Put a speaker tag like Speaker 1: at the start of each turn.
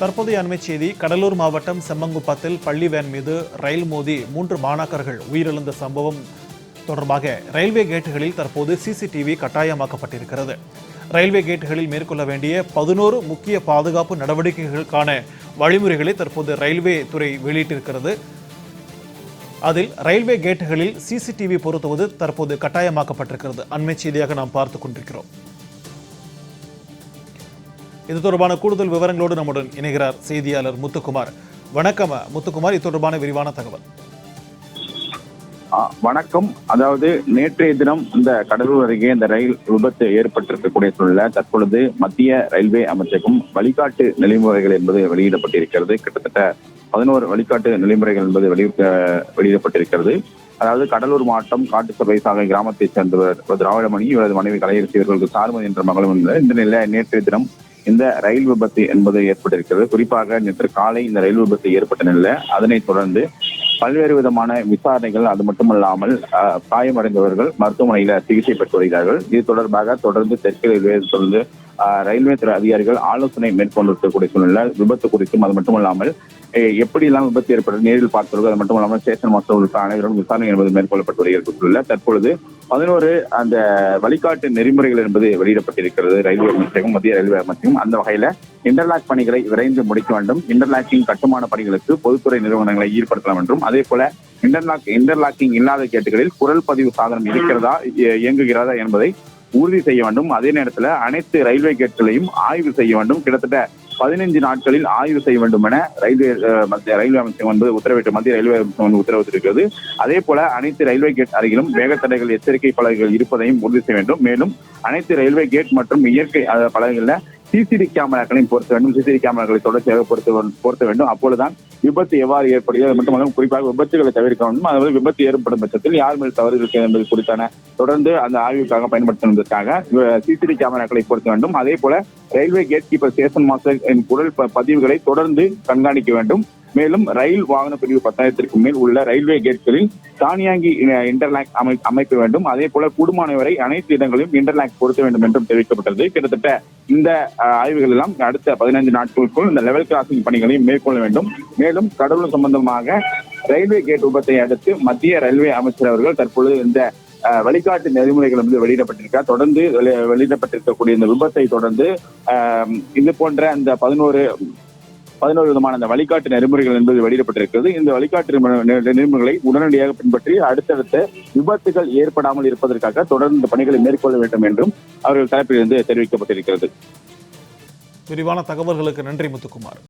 Speaker 1: தற்போதைய அண்மைச் செய்தி கடலூர் மாவட்டம் செம்மங்குப்பத்தில் பள்ளி வேன் மீது ரயில் மோதி மூன்று மாணாக்கர்கள் உயிரிழந்த சம்பவம் தொடர்பாக ரயில்வே கேட்டுகளில் தற்போது சிசிடிவி கட்டாயமாக்கப்பட்டிருக்கிறது. ரயில்வே கேட்டுகளில் மேற்கொள்ள வேண்டிய பதினோரு முக்கிய பாதுகாப்பு நடவடிக்கைகளுக்கான வழிமுறைகளை தற்போது ரயில்வே துறை வெளியிட்டிருக்கிறது. அதில் ரயில்வே கேட்டுகளில் சிசிடிவி பொருத்துவது தற்போது கட்டாயமாக்கப்பட்டிருக்கிறது. அண்மைச் செய்தியாக நாம் பார்த்துக் கொண்டிருக்கிறோம். இது தொடர்பான கூடுதல் விவரங்களோடு நம்முடன் இணைகிறார் செய்தியாளர் முத்துக்குமார். வணக்கம் முத்துக்குமார். இது தொடர்பான விரிவான தகவல்.
Speaker 2: வணக்கம். அதாவது நேற்றைய தினம் இந்த கடலூர் அருகே இந்த ரயில் விபத்து ஏற்பட்டிருக்கக்கூடிய சூழல தற்பொழுது மத்திய ரயில்வே அமைச்சகம் வழிகாட்டு நெறிமுறைகள் என்பது வெளியிடப்பட்டிருக்கிறது. கிட்டத்தட்ட பதினோரு வழிகாட்டு நெறிமுறைகள் என்பது வெளி வெளியிடப்பட்டிருக்கிறது. அதாவது கடலூர் மாவட்டம் காட்டுச்சபை சாலை கிராமத்தைச் சேர்ந்தவர் திராவிடமணி இவரது மனைவி கலையரசி இவர்களுக்கு சார்மதி என்ற மகளும் இந்த நிலையில் நேற்றைய தினம் இந்த ரயில் விபத்து என்பது ஏற்பட்டிருக்கிறது. குறிப்பாக நேற்று காலை இந்த ரயில் விபத்து ஏற்பட்ட நிலையில் அதனைத் தொடர்ந்து பல்வேறு விதமான விசாரணைகள் அது மட்டுமல்லாமல் காயமடைந்தவர்கள் மருத்துவமனையில சிகிச்சை பெற்று வருகிறார்கள். இது தொடர்பாக தொடர்ந்து தெற்கு ரயில்வே தொடர்ந்து ரயில்வே துறை அதிகாரிகள் ஆலோசனை மேற்கொண்டிருக்கக்கூடிய சூழ்நிலை விபத்து குறித்தும் அது மட்டுமல்லாமல் எப்படியெல்லாம் விபத்து ஏற்பட்டது நேரில் பார்த்தவர்கள் அது மட்டுமல்லாமல் ஸ்டேஷன் மாஸ்டர் உள்ளிட்ட அனைவரும் விசாரணை என்பது மேற்கொள்ளப்பட்டு வருகிறது தற்பொழுது பதினோரு அந்த வழிகாட்டு நெறிமுறைகள் என்பது வெளியிடப்பட்டிருக்கிறது ரயில்வே அமைச்சகம் மத்திய ரயில்வே அமைச்சகம். அந்த வகையில இன்டர்லாக் பணிகளை விரைந்து முடிக்க வேண்டும். இன்டர்லாக்கிங் கட்டுமான பணிகளுக்கு பொதுத்துறை நிறுவனங்களை ஈடுபடுத்தலாம் என்றும் அதே போல இன்டர்லாக் இன்டர்லாக்கிங் இல்லாத கேட்டுகளில் குரல் பதிவு சாதனம் இருக்கிறதா இயங்குகிறதா என்பதை உறுதி செய்ய வேண்டும். அதே நேரத்தில் அனைத்து ரயில்வே கேட்களையும் ஆய்வு செய்ய வேண்டும். கிட்டத்தட்ட பதினைஞ்சு நாட்களில் ஆய்வு செய்ய வேண்டும் என ரயில்வே மத்திய ரயில்வே அமைச்சகம் வந்து உத்தரவிட்டு மத்திய ரயில்வே அமைச்சகம் வந்து உத்தரவிட்டிருக்கிறது. அதே போல அனைத்து ரயில்வே கேட் அருகிலும் வேகத்தடைகள் எச்சரிக்கை பலகைகள் இருப்பதையும் உறுதி செய்ய வேண்டும். மேலும் அனைத்து ரயில்வே கேட் மற்றும் இயற்கை பலகைகளில் சிசிடி கேமராக்களையும் பொருத்த வேண்டும். சிசிடி கேமராக்களை தொடர்ச்சியாக பொருத்த பொறுத்த பொருத்த வேண்டும். அப்பொழுதுதான் விபத்து எவ்வாறு ஏற்படுகிறது அது மட்டுமல்லாமல் குறிப்பாக விபத்துகளை தவிர்க்க வேண்டும். அதாவது விபத்து ஏற்படும் பட்சத்தில் யார் மேல் தவறு இருக்கிறது என்பது குறித்தான தொடர்ந்து அந்த ஆய்வுக்காக பயன்படுத்துவதற்காக சிசிடி கேமராக்களை பொருத்த வேண்டும். அதே போல railway gate keeper station master குரல் பதிவுகளை தொடர்ந்து கண்காணிக்க வேண்டும். மேலும் ரயில் வாகன பிரிவு பத்தாயிரத்திற்கு மேல் உள்ள ரயில்வே கேட்களில் தானியாங்கி இன்டர்லாக் அமை அமைக்க வேண்டும். அதே போல கூடுமான வரை அனைத்து இடங்களிலும் இன்டர்லாக் பொருத்த வேண்டும் என்றும் தெரிவிக்கப்பட்டது. கிட்டத்தட்ட இந்த ஆய்வுகள் எல்லாம் அடுத்த பதினைந்து நாட்களுக்குள் இந்த லெவல் கிராசிங் பணிகளையும் மேற்கொள்ள வேண்டும். மேலும் கடவுள் சம்பந்தமாக ரயில்வே கேட் விபத்தை அடுத்து மத்திய ரயில்வே அமைச்சர் அவர்கள் தற்பொழுது இந்த அஹ், வழிகாட்டு நெறிமுறைகள் வந்து வெளியிடப்பட்டிருக்கா தொடர்ந்து வெளி- வெளியிடப்பட்டிருக்கக்கூடிய இந்த விபத்தை தொடர்ந்து இது போன்ற அந்த பதினோரு பதினோரு விதமான அந்த வழிகாட்டு நெறிமுறைகள் என்பது வெளியிடப்பட்டிருக்கிறது. இந்த வழிகாட்டு நெ- நெறிமுறைகளை உடனடியாக பின்பற்றி அடுத்தடுத்த விபத்துகள் ஏற்படாமல் இருப்பதற்காக தொடர்ந்து பணிகளை மேற்கொள்ள வேண்டும் என்றும் அவர்கள் தரப்பிலிருந்து தெரிவிக்கப்பட்டிருக்கிறது.
Speaker 1: விரிவான தகவல்களுக்கு நன்றி முத்துக்குமார்.